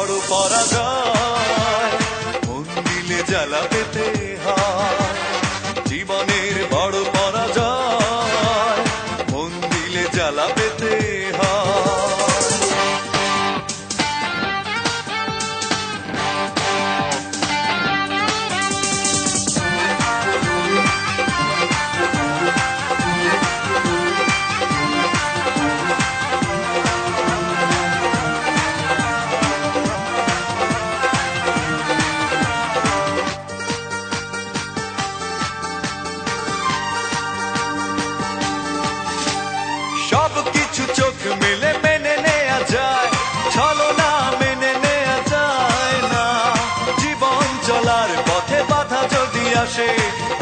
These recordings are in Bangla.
বড় পরাজয়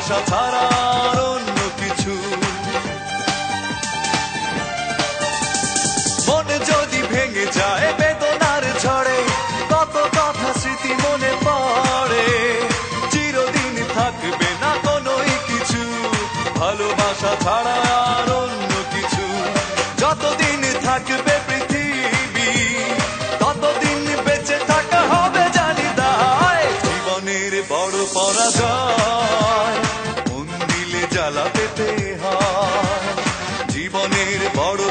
আশা ছাড়া অন্য কিছু। মনে যদি ভেঙে যায়, বেদনার ঝড়ে, কত কথা স্মৃতি মনে পড়ে। চিরদিন থাকবে না কোনো কিছু। ভালোবাসা ছাড়া জ্বালা পেতে হয়। জীবনের বড়